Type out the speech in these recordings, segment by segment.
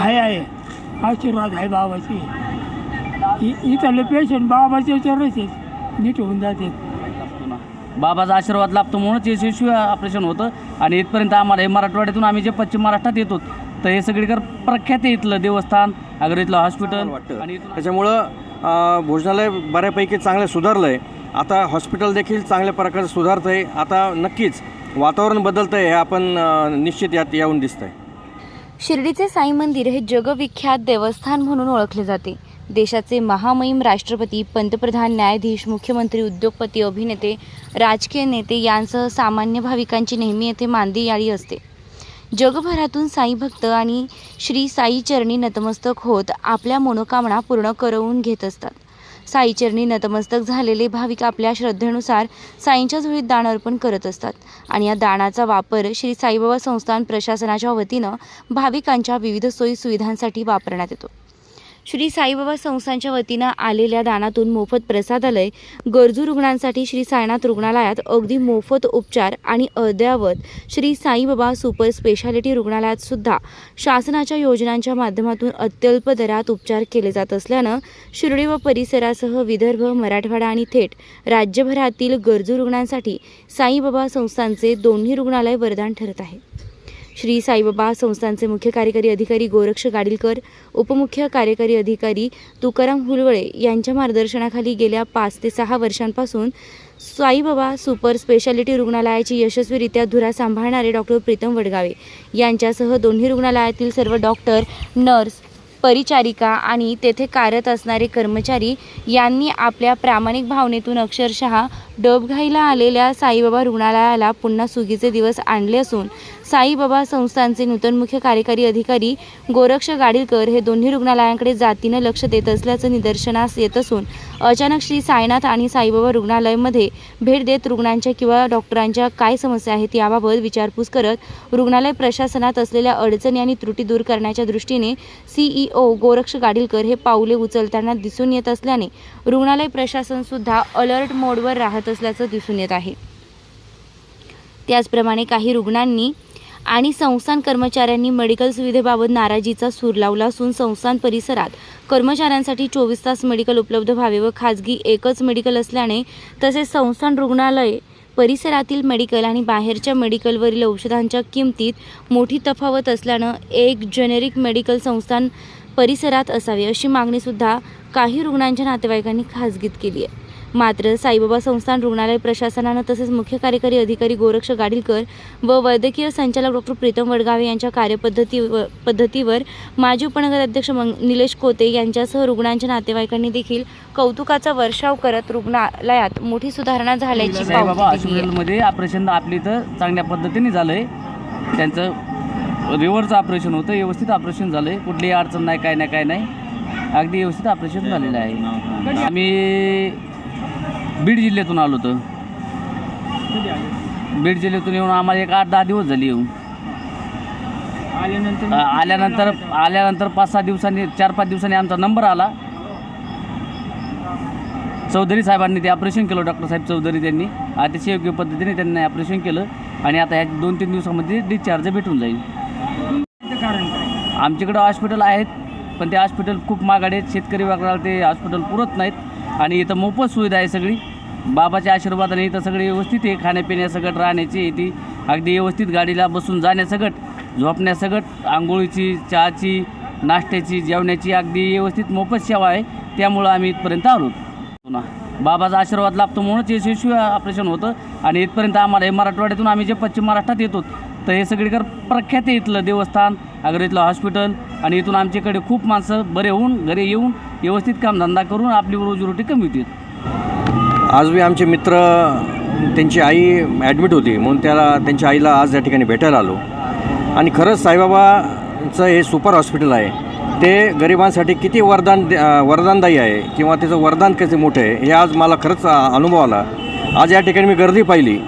आहे आहे. आशीर्वाद आहे बाबाची. इथले पेशंट बाबाच्या याच्यावरच आहेत नीट होऊन जाते. बाबाचा आशीर्वाद लाभतो म्हणूनच यशस्वी ऑपरेशन होतं. आणि इथपर्यंत आम्हाला हे मराठवाड्यातून आम्ही जे पश्चिम महाराष्ट्रात येतो तर हे सगळीकडे प्रख्यात आहे इथलं देवस्थान अगर इथलं हॉस्पिटल वाटतं. आणि त्याच्यामुळं भोजनालय बऱ्यापैकी चांगलं सुधारलं आहे आता हॉस्पिटल देखील चांगल्या प्रकारे सुधारतं आहे आता नक्कीच वातावरण बदलतं आहे हे आपण निश्चित यात यावून दिसतं आहे शिर्डीचे साई मंदिर हे जगविख्यात देवस्थान म्हणून ओळखले जाते. देशाचे महामहिम राष्ट्रपती पंतप्रधान न्यायाधीश मुख्यमंत्री उद्योगपती अभिनेते राजकीय नेते यांसह सामान्य भाविकांची नेहमी येथे मांदी याळी असते. जगभरातून साई भक्त आणि श्री साई चरणी नतमस्तक होत आपल्या मनोकामना पूर्ण करवून घेत असतात. साई चरणी नतमस्तक झालेले भाविक आपल्या श्रद्धेनुसार साईंच्या झुळीत दान अर्पण करत असतात. आणि या दानाचा वापर श्री साईबाबा संस्थान प्रशासनाच्या वतीनं भाविकांच्या विविध सोयी सुविधांसाठी वापरण्यात येतो. श्री साईबाबा संस्थांच्या वतीनं आलेल्या दानातून मोफत प्रसादालय गरजू रुग्णांसाठी श्री साईनाथ रुग्णालयात अगदी मोफत उपचार आणि अद्ययावत श्री साईबाबा सुपर स्पेशालिटी रुग्णालयात सुद्धा शासनाच्या योजनांच्या माध्यमातून अत्यल्प दरात उपचार केले जात असल्यानं शिर्डी व परिसरासह विदर्भ मराठवाडा आणि थेट राज्यभरातील गरजू रुग्णांसाठी साईबाबा संस्थांचे दोन्ही रुग्णालय वरदान ठरत आहे. श्री साईबाबा संस्थांचे मुख्य कार्यकारी अधिकारी गोरक्ष गाडीलकर उपमुख्य कार्यकारी अधिकारी तुकाराम हुलवळे यांच्या मार्गदर्शनाखाली गेल्या पाच ते सहा वर्षांपासून साईबाबा सुपर स्पेशालिटी रुग्णालयाची यशस्वीरित्या धुरा सांभाळणारे डॉक्टर प्रीतम वडगावे यांच्यासह दोन्ही रुग्णालयातील सर्व डॉक्टर नर्स परिचारिका आणि तेथे कार्यरत असणारे कर्मचारी यांनी आपल्या प्रामाणिक भावनेतून अक्षरशः डबघाईला आलेल्या साईबाबा रुग्णालयाला पुन्हा सुगीचे दिवस आणले असून साईबाबा संस्थांचे नूतन मुख्य कार्यकारी अधिकारी गोरक्ष गाडीलकर हे दोन्ही रुग्णालयांकडे जातीनं लक्ष देत असल्याचं निदर्शनास येत असून अचानक श्री साईनाथ आणि साईबाबा रुग्णालयामध्ये भेट देत रुग्णांच्या किंवा डॉक्टरांच्या काय समस्या आहेत याबाबत विचारपूस करत रुग्णालय प्रशासनात असलेल्या अडचणी आणि त्रुटी दूर करण्याच्या दृष्टीने सीईओ गोरक्ष गाडीलकर हे पाऊले उचलताना दिसून येत असल्याने रुग्णालय प्रशासन सुद्धा अलर्ट मोडवर राहत असल्याचं दिसून येत आहे. त्याचप्रमाणे काही रुग्णांनी आणि संस्थान कर्मचाऱ्यांनी मेडिकल सुविधेबाबत नाराजीचा सूर लावला असून संस्थान परिसरात कर्मचाऱ्यांसाठी चोवीस तास मेडिकल उपलब्ध व्हावे व खाजगी एकच मेडिकल असल्याने तसेच संस्थान रुग्णालय परिसरातील मेडिकल आणि बाहेरच्या मेडिकलवरील औषधांच्या किमतीत मोठी तफावत असल्यानं एक जेनेरिक मेडिकल संस्थान परिसरात असावे अशी मागणीसुद्धा काही रुग्णांच्या नातेवाईकांनी खाजगीत केली आहे. मात्र साईबाबा संस्थान रुग्णालय प्रशासनानं तसेच मुख्य कार्यकारी अधिकारी गोरक्ष गाडीलकर व वैद्यकीय संचालक डॉक्टर प्रीतम वडगावे यांच्या कार्यपद्धती पद्धतीवर माजी उपनगराध्यक्ष मंग निलेश कोते यांच्यासह रुग्णांच्या नातेवाईकांनी देखील कौतुकाचा वर्षाव करत रुग्णालयात मोठी सुधारणा झाल्याची ऑपरेशन आपल्या इथं चांगल्या पद्धतीने झालं आहे त्यांचं रिव्हरचं ऑपरेशन होतं व्यवस्थित ऑपरेशन झालं आहे कुठलीही अडचण नाही काय नाही काय नाही. अगदी व्यवस्थित ऑपरेशन झालेलं आहे. आम्ही बीड जिल्ह्यातून आलो होतो. बीड जिल्ह्यातून येऊन आम्हाला एक आठ दहा दिवस झाले येऊन. आल्यानंतर आल्यानंतर आल्यानंतर पाच सहा दिवसांनी चार पाच दिवसांनी आमचा नंबर आला. चौधरी साहेबांनी ते ऑपरेशन केलं डॉक्टर साहेब चौधरी त्यांनी. अतिशय योग्य पद्धतीने त्यांनी ऑपरेशन केलं. आणि आता ह्या दोन तीन दिवसामध्ये डिस्चार्ज भेटून जाईल. आमच्याकडं हॉस्पिटल आहेत पण ते हॉस्पिटल खूप महागडे आहेत. शेतकरी वर्गाला ते हॉस्पिटल पुरत नाहीत. आणि इथं मोफत सुविधा आहे सगळी. बाबाच्या आशीर्वादाने इथं सगळी व्यवस्थित आहे. खाण्यापिण्यासकट राहण्याची ती. अगदी व्यवस्थित गाडीला बसून जाण्यासकट झोपण्यासकट आंघोळीची चहाची नाश्त्याची जेवण्याची अगदी व्यवस्थित मोफत सेवा आहे. त्यामुळं आम्ही इथपर्यंत आलो. ना बाबाचा आशीर्वाद लाभतो म्हणूनच यशस्वी ऑपरेशन होतं. आणि इथपर्यंत आम्हाला हे मराठवाड्यातून आम्ही जे पश्चिम महाराष्ट्रात येतो तर हे सगळीकडे प्रख्यात आहे इथलं देवस्थान अगर इथलं हॉस्पिटल आणि इथून आमच्याकडे खूप माणसं बरे होऊन घरी येऊन व्यवस्थित कामधंदा करून आपली रोजीरोटी कमी होती आज मी आमचे मित्र त्यांची आई ॲडमिट होती म्हणून त्याला त्यांच्या आईला आज या ठिकाणी भेटायला आलो. आणि खरंच साईबाबाचं हे सुपर हॉस्पिटल आहे. ते गरिबांसाठी किती वरदान वरदानदायी आहे किंवा त्याचं वरदान कसे मोठं आहे हे आज मला खरंच अनुभव आला. आज या ठिकाणी मी गर्दी पाहिली.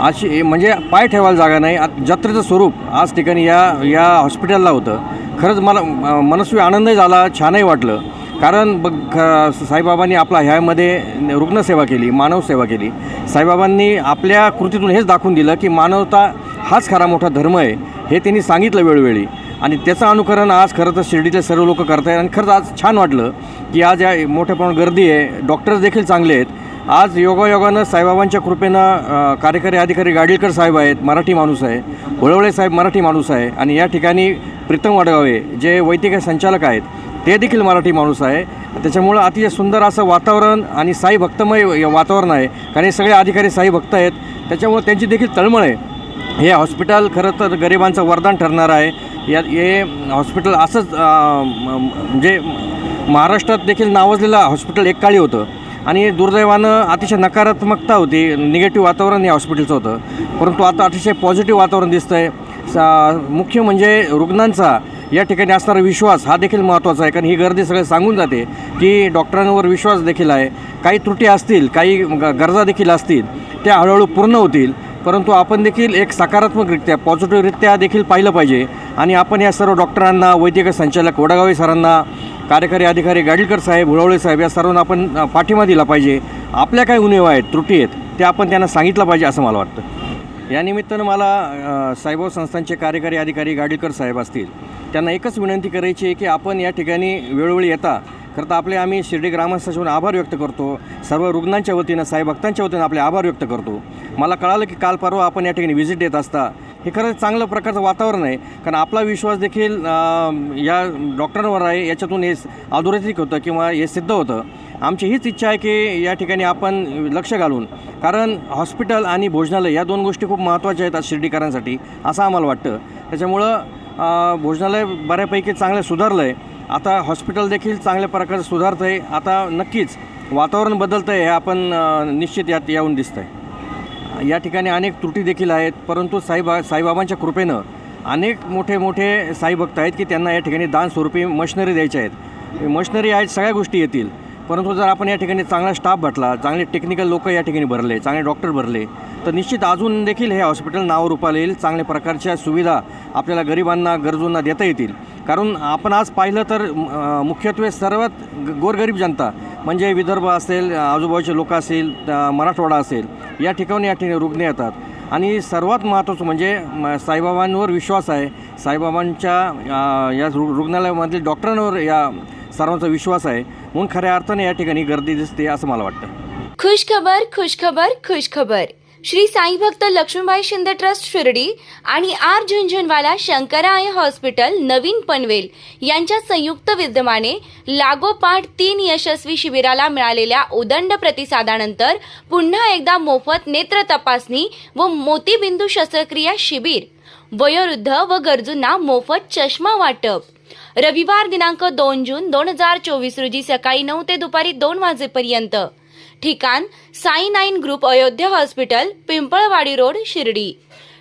अशी म्हणजे पाय ठेवायला जागा नाही. आज जत्रेचं स्वरूप आज ठिकाणी या या हॉस्पिटलला होतं. खरंच मला मनस्वी आनंदही झाला छानही वाटलं. कारण बघ ख- साईबाबांनी आपला ह्यामध्ये रुग्णसेवा केली मानवसेवा केली. साईबाबांनी आपल्या कृतीतून हेच दाखवून दिलं की मानवता हाच खरा मोठा धर्म आहे हे त्यांनी सांगितलं वेळोवेळी. आणि त्याचं अनुकरण आज खरं तर शिर्डीतले सर्व लोक करत आहेत आणि खरंच आज छान वाटलं की आज या मोठ्या प्रमाणात गर्दी आहे. डॉक्टर्स देखील चांगले आहेत. आज योगायोगानं साईबाबांच्या कृपेनं कार्यकारी अधिकारी गाडीलकर साहेब आहेत मराठी माणूस आहे. होळवळे साहेब मराठी माणूस आहे. आणि या ठिकाणी प्रीतम वडगावे जे वैद्यकीय संचालक आहेत ते देखील मराठी माणूस आहे. त्याच्यामुळं अतिशय सुंदर असं वातावरण आणि साई भक्तमय वातावरण आहे. कारण हे सगळे अधिकारी साई भक्त आहेत. त्याच्यामुळं त्यांची देखील तळमळ आहे. हे हॉस्पिटल खरं तर गरिबांचं वरदान ठरणार आहे. या हे हॉस्पिटल असंच म्हणजे महाराष्ट्रात देखील नावाजलेलं हॉस्पिटल एक काळी होतं. आणि दुर्दैवानं अतिशय नकारात्मकता होती. निगेटिव्ह वातावरण या हॉस्पिटलचं होतं. परंतु आता अतिशय पॉझिटिव्ह वातावरण दिसतं आहे सा मुख्य म्हणजे रुग्णांचा या ठिकाणी असणारा विश्वास हा देखील महत्त्वाचा आहे. कारण ही गर्दी सगळं सांगून जाते की डॉक्टरांवर विश्वास देखील आहे. काही त्रुटी असतील काही ग- गरजा देखील असतील त्या हळूहळू पूर्ण होतील. परंतु आपण देखील एक सकारात्मकरित्या पॉझिटिव्हरित्या देखील पाहिलं पाहिजे. आणि आपण या सर्व डॉक्टरांना वैद्यकीय संचालक वडगावे सरांना कार्यकारी अधिकारी गाडीलकर साहेब हुळवळे साहेब या सर्वांना आपण पाठिंबा दिला पाहिजे. आपल्या काय उणीव आहेत त्रुटी आहेत त्या आपण त्यांना सांगितलं पाहिजे असं मला वाटतं. या निमित्तानं मला अ, साईबाब संस्थांचे कार्यकारी अधिकारी गाडीलकर साहेब असतील. त्यांना एकच विनंती करायची आहे की आपण या ठिकाणी वेळोवेळी येता. करता तर आपले आम्ही शिर्डी ग्रामस्थांच्या आभार व्यक्त करतो. सर्व रुग्णांच्या वतीनं साई भक्तांच्या वतीनं आपले आभार व्यक्त करतो. मला कळालं की काल परवा आपण या ठिकाणी व्हिजिट देत असता. हे खरंच चांगलं प्रकारचं वातावरण आहे. कारण आपला विश्वास देखील या डॉक्टरांवर आहे. याच्यातून हे अधोरेखित होतं किंवा हे सिद्ध होतं. आमची हीच इच्छा आहे की या ठिकाणी आपण लक्ष घालून कारण हॉस्पिटल आणि भोजनालय या दोन गोष्टी खूप महत्त्वाच्या आहेत आज शिर्डीकरांसाठी असं आम्हाला वाटतं. त्याच्यामुळं भोजनालय बऱ्यापैकी चांगलं सुधारलं आहे आता हॉस्पिटल देखील चांगल्या प्रकारे सुधारतं आहे आता नक्कीच वातावरण बदलतं आहे हे आपण निश्चित यात येऊन दिसतं आहे या ठिकाणी अनेक त्रुटी देखील आहेत परंतु साईबा साईबाबांच्या कृपेनं अनेक मोठे मोठे साईभक्त आहेत की त्यांना या ठिकाणी दानस्वरूपी मशनरी मशिनरी द्यायच्या आहेत. मशिनरी आहेत सगळ्या गोष्टी येतील. परंतु जर आपण या ठिकाणी चांगला स्टाफ भटला चांगले टेक्निकल लोक या ठिकाणी भरले चांगले डॉक्टर भरले तर निश्चित अजून देखील हे हॉस्पिटल नाव रूपाला येईल. चांगल्या प्रकारच्या सुविधा आपल्याला गरिबांना गरजूंना देता येतील. कारण आपण आज पाहिलं तर मुख्यत्वे सर्वात ग- गोरगरीब जनता म्हणजे विदर्भ असेल आजूबाजूचे लोक असेल मराठवाडा असेल या ठिकाणी या ठिकाणी रुग्ण येतात. आणि सर्वात महत्त्वाचं म्हणजे म- साईबाबांवर विश्वास आहे. साईबाबांच्या या रु रुग्णालयामधील डॉक्टरांवर या सर्वांचा विश्वास आहे. म्हणून खऱ्या अर्थाने या ठिकाणी गर्दी दिसते असं मला वाटतं. खुश खबर खुश खबर खुश खबर श्री साई भक्त लक्ष्मीबाई शिंदे ट्रस्ट शिर्डी आणि आर झुंझुनवाला शंकराय हॉस्पिटल नवीन पनवेल यांच्या संयुक्त विद्यमाने लागोपाठ तीन यशस्वी शिबिराला मिळालेल्या उदंड प्रतिसादानंतर पुन्हा एकदा मोफत नेत्र तपासणी व मोतीबिंदू शस्त्रक्रिया शिबिर वयोवृद्ध व गरजूंना मोफत चष्मा वाटप. रविवार दिनांक दोन जून दोन हजार चोवीस रोजी सकाळी नऊ ते दुपारी दोन वाजेपर्यंत ठिकाण Sai nine group Ayodhya hospital Pimpalwadi road Shirdi.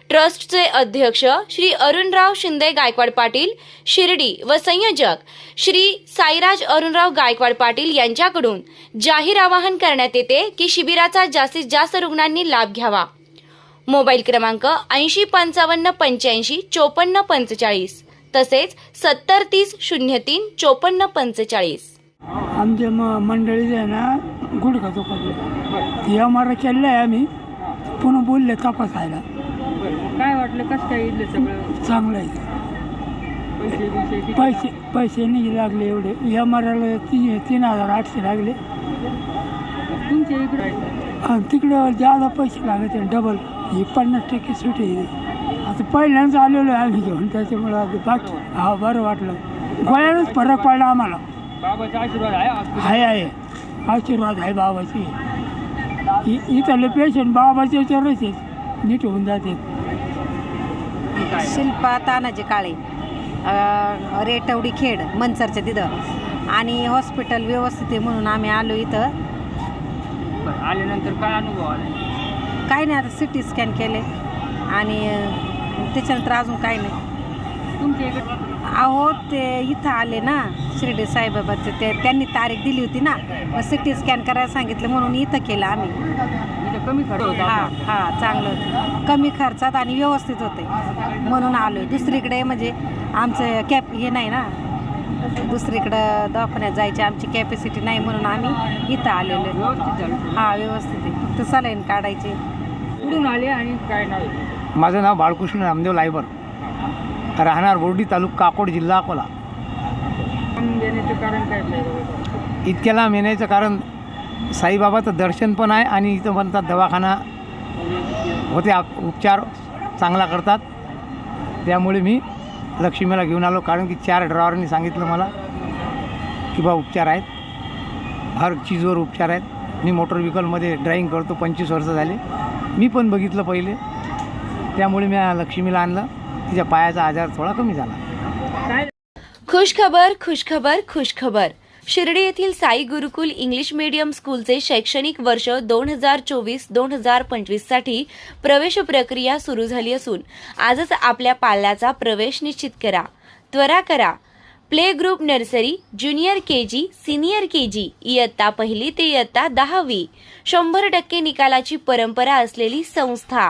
ट्रस्टचे अध्यक्ष श्री अरुणराव शिंदे गायकवाड पाटील शिर्डी व संयोजक श्री साईराज अरुणराव गायकवाड पाटील यांच्याकडून जाहीर आवाहन करण्यात येते की शिबिराचा जास्तीत जास्त रुग्णांनी लाभ घ्यावा. मोबाईल क्रमांक ऐंशी पंचावन्न पंच्याऐंशी चोपन्न पंचेचाळीस तसेच सत्तर तीस शून्य तीन चोपन्न पंचेचाळीस. आमच्या मंडळी आहे ना गुडघा दुखत हे आम्हाला केलं आहे आम्ही पुन्हा बोलले तपासायला. काय वाटलं कसं काय इथलं सगळं? चांगलं आहे. पैसे बिसे किती पैसे पैसे नाही लागले एवढे. या मराला तीन तीन हजार आठशे लागले. तुमच्या इकडे आणि तिकडं जादा पैसे लागत डबल ही पन्नास टक्के सुट आहे. आता पहिल्यांदाच आलेलो आहे आम्ही घेऊन त्याच्यामुळं आता बाकी हा बरं वाटलं. गोळ्यानंच फरक पडला आम्हाला. बाबाचा आशीर्वाद आहे आहे. आशीर्वाद आहे बाबाची. इ- इथले पेशंट बाबाच्या याच्यावरच आहेत नीट होऊन जाते. शिल्पा तानाजी काळे अ, रेटवडी खेड मनसरच्या तिथं. आणि हॉस्पिटल व्यवस्थित आहे म्हणून आम्ही आलो इथं. बरं आल्यानंतर काय अनुभव आला? काही नाही आता सी टी स्कॅन केले. आणि अ, त्याच्यानंतर अजून काही नाही. तुमच्या इकडे? अहो ते इथं आले ना शिर्डी साईबाबाचे. ते त्यांनी तारीख दिली होती ना. मग सी टी स्कॅन करायला सांगितलं म्हणून इथं केलं आम्ही. इथं कमी खर्च होता हां हां चांगलं होतं. कमी खर्चात आणि व्यवस्थित होते. म्हणून आलो दुसरीकडे म्हणजे आमचं कॅप हे नाही ना. दुसरीकडं दवाखान्यात जायची आमची कॅपॅसिटी नाही म्हणून आम्ही इथं आलेलो आहे. व्यवस्थित झालं हां व्यवस्थित आहे. फक्त सलाईन काढायचे. कुठून आले आणि काय नाव आहे? माझं नाव बाळकृष्ण रामदेव लायबर. राहणार बोर्डी तालुका काकोड जिल्हा अकोला. पण देण्याचे कारण साईबाबाचं दर्शन पण आहे आणि इथं म्हणतात दवाखाना होते आप- उपचार चांगला करतात. त्यामुळे मी लक्ष्मीला घेऊन आलो कारण की चार ड्रायव्हरांनी सांगितलं मला की बा उपचार आहेत. हर चीजवर उपचार आहेत. मी मोटर व्हेकलमध्ये ड्रायव्हिंग करतो पंचवीस वर्ष झाले. मी पण बघितलं पहिले. त्यामुळे मी लक्ष्मीला आणलं. तिच्या पायाचा आजार थोडा कमी झाला. खुशखबर खुशखबर खुशखबर. शिर्डी येथील साई गुरुकुल इंग्लिश मीडियम स्कूलचे शैक्षणिक वर्ष दोन हजार चोवीस दोन हजार पंचवीससाठी प्रवेश प्रक्रिया सुरू झाली असून आजच आपल्या पाल्याचा प्रवेश निश्चित करा. त्वरा करा. Play group nursery junior K G senior K G इयत्ता पहिली ते इयत्ता दहावी. शंभर टक्के निकालाची परंपरा असलेली संस्था.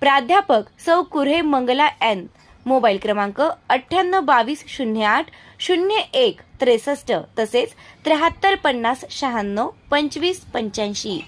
प्राध्यापक सौ कुर्हे मंगला एन. मोबाईल क्रमांक अठ्ठ्याण्णव बावीस शून्य आठ शून्य एक त्रेसष्ट तसेच त्र्याहत्तर पन्नास शहाण्णव पंचवीस पंच्याऐंशी.